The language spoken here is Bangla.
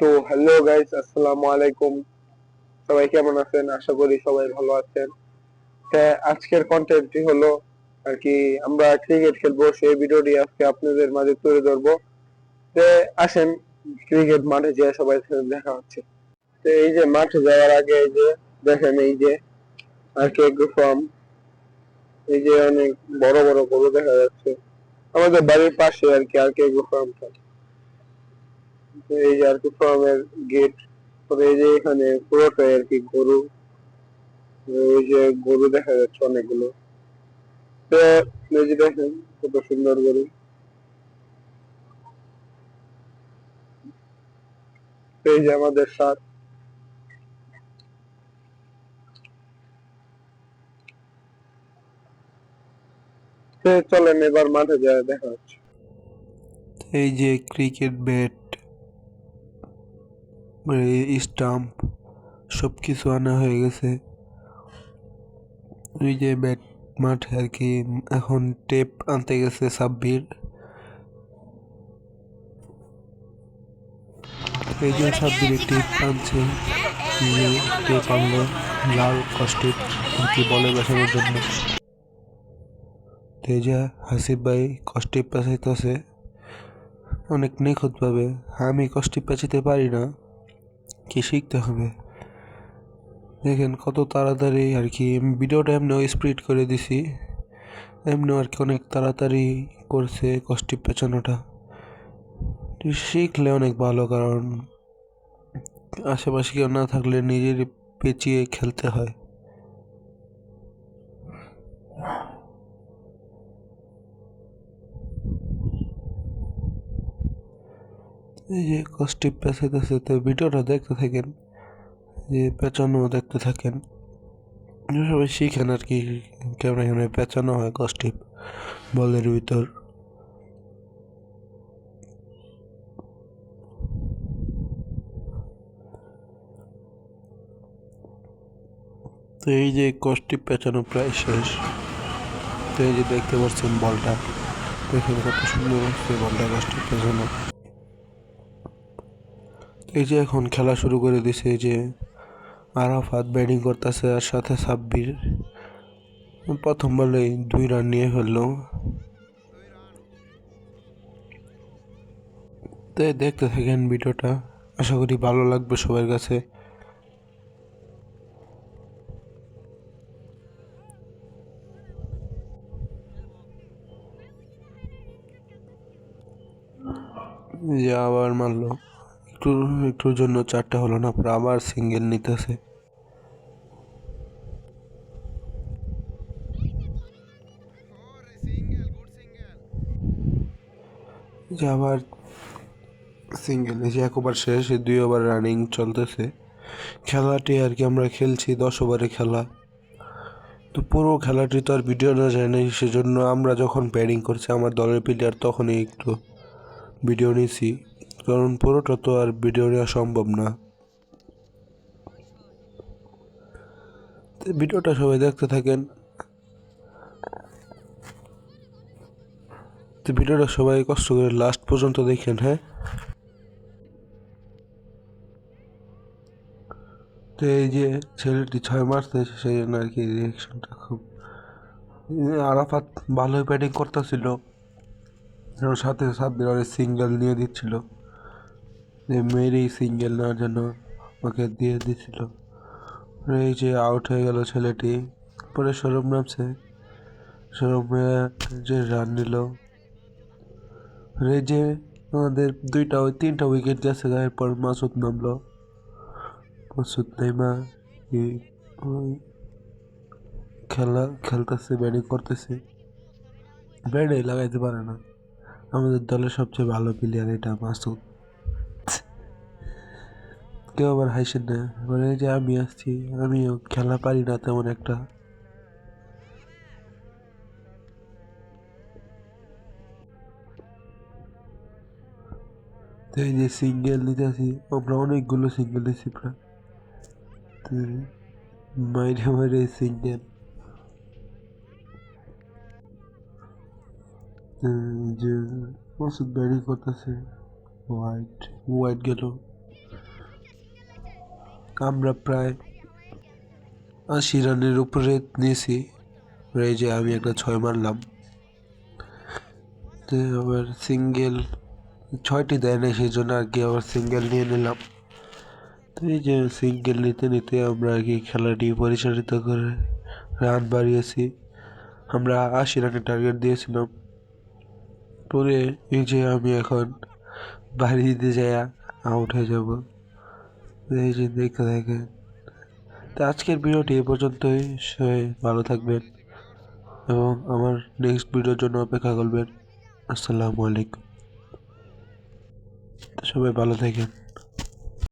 তো হ্যালো গাইস আসসালামু আলাইকুম। সবাই কেমন আছেন? আশা করি সবাই ভালো আছেন। আজকের কন্টেন্টটি হলো আর কি, আমরা ক্রিকেট খেলব, সেই ভিডিওটি আজকে আপনাদের মাঝে তুলে ধরবো। তে আসেন ক্রিকেট মাঠে যে সবাই দেখা হচ্ছে। তো এই যে মাঠে যাওয়ার আগে এই যে, দেখেন এই যে, আর কি ফার্ম এই যে অনেক বড় বড় গরু দেখা যাচ্ছে। আমাদের বাড়ির পাশে আর কি, আর কে ফার্মটা এই আর কি ফার্মের গেট তবে এই যে এখানে পুরোটাই আর কি গরু, এই যে গরু দেখা যাচ্ছে অনেকগুলো। তো দেখেন কত সুন্দর গরু। এই যে আমাদের সার। চলেন এবার মাঠে যায় দেখা হচ্ছে। এই যে ক্রিকেট ব্যাট স্টাম্প সব কিছু আনা হয়ে গেছে। ওই যে ব্যাট মাঠে আর কি, এখন টেপ আনতে গেছে সাব্বির। এই যে সাব্বির টেপ আনছে টেপ আনলো, লাল কষ্টেপ আর কি বলে বসানোর জন্য। তেজা, হাসিফ ভাই কষ্টে পেঁচাইতেছে। অনেক নিখুঁতভাবে। আমি কষ্টে পেঁচাতে পারি না। কি শিখতে হবে? দেখেন কত তাড়াতাড়ি আর কি। ভিডিওটা এমনিও স্প্রিড করে দিছি। এমনি আর কি অনেক তাড়াতাড়ি করছে কষ্টি পেছানোটা। শিখলে অনেক ভালো, কারণ আশেপাশে কেউ না থাকলে নিজের পেঁচিয়ে খেলতে হয়। এই যে কষ্টি পেঁচাইতেছে, তো ভিডিওটা দেখতে থাকেন। যে পেঁচানো দেখতে থাকেন। সবাই শিখেন আর কি, কেমন কেমন পেঁচানো হয় কষ্টি বলের ভিতর। তো এই যে কষ্টি পেঁচানো প্রায় শেষ। তো এই যে দেখতে পাচ্ছেন বলটা। দেখেন কত সুন্দর হচ্ছে বলটা, কষ্টি পেঁচানো। এই যে এখন খেলা শুরু করে দিছে, এই যে আরাফাত ব্যাটিং করতেছে আর সাথে সাব্বির। প্রথম বলেই দুই রান নিয়ে ফেলল। তাই দেখতে থাকেন ভিডিওটা। আশা করি ভালো লাগবে সবার কাছে। যে আবার মারলো। একটু, একটুর জন্য চারটা হলো না, পরে আবার সিঙ্গেল নিতেছে। যে আবার সিঙ্গেল যে এক ওভার শেষ দুই ওভার রানিং চলতেছে। খেলাটি আর কি আমরা খেলছি, দশ ওভারে খেলা। তো পুরো খেলাটি তো আর ভিডিওটা যায় না সেজন্য আমরা যখন ব্যাটিং করছি, আমার দলের প্লেয়ার তখনই একটু ভিডিও নিয়েছি কারণ পুরোটা তো আর ভিডিও নেওয়া সম্ভব না। ভিডিওটা সবাই দেখতে থাকেন। তো ভিডিওটা সবাই কষ্ট করে লাস্ট পর্যন্ত দেখেন হ্যাঁ? তো এই যে ছেলেটি ছয় মারতে সেই জন্য আর কি রিয়াকশনটা খুব আরাফাত ভালোই ব্যাটিং করতেছিল। সাথে সাব্বির অনেক সিঙ্গেল নিয়ে দিচ্ছিল। যে মেরেই সিঙ্গেল নেওয়ার জন্য ওকে দিয়ে দিচ্ছিল এই যে আউট হয়ে গেল ছেলেটি। পরে সৌরভ নামছে। সৌরভ যে রান নিল। এই যে আমাদের দুইটা ওই তিনটা উইকেট গেছে এরপর মাসুদ নামলো। মাসুদ নাইমা খেলা, খেলতেছে ব্যাটিং করতেছে। ব্যাটে লাগাইতে পারে না। আমাদের দলের সবচেয়ে ভালো প্লেয়ার এটা মাসুদ। কেউ আবার হাসেন না। মানে যে, আমি আসছি, আমিও খেলা পারি না তেমন একটা। এই যে সিঙ্গেল নিতে আসি, আমরা অনেকগুলো সিঙ্গেল নিয়েছি প্রায়। মাইরে মাইরে সিঙ্গেল যে মাসুদ ব্যাটিং করতেছে। হোয়াইট হোয়াইট গেল। আমরা প্রায় আশি রানের উপরে নিয়েছি। এই যে আমি একটা ছয় মারলাম। আবার সিঙ্গেল ছয়টি দেয় না সেই জন্য আর কি আবার সিঙ্গেল নিয়ে নিলাম। তো এই যে সিঙ্গেল নিতে নিতে আমরা আর কি খেলাটি পরিচালিত করে রান বাড়িয়েছি। আমরা আশি রানের টার্গেট দিয়েছিলাম। পরে এই যে আমি এখন বাড়ি দিতে যাই আউট হয়ে যাব। এই যে দেখে থাকে তো আজকের ভিডিওটি এ পর্যন্তই। সবাই ভালো থাকবেন এবং আমার নেক্সট ভিডিওর জন্য অপেক্ষা করবেন। আসসালামু আলাইকুম। সবাই ভালো থাকেন।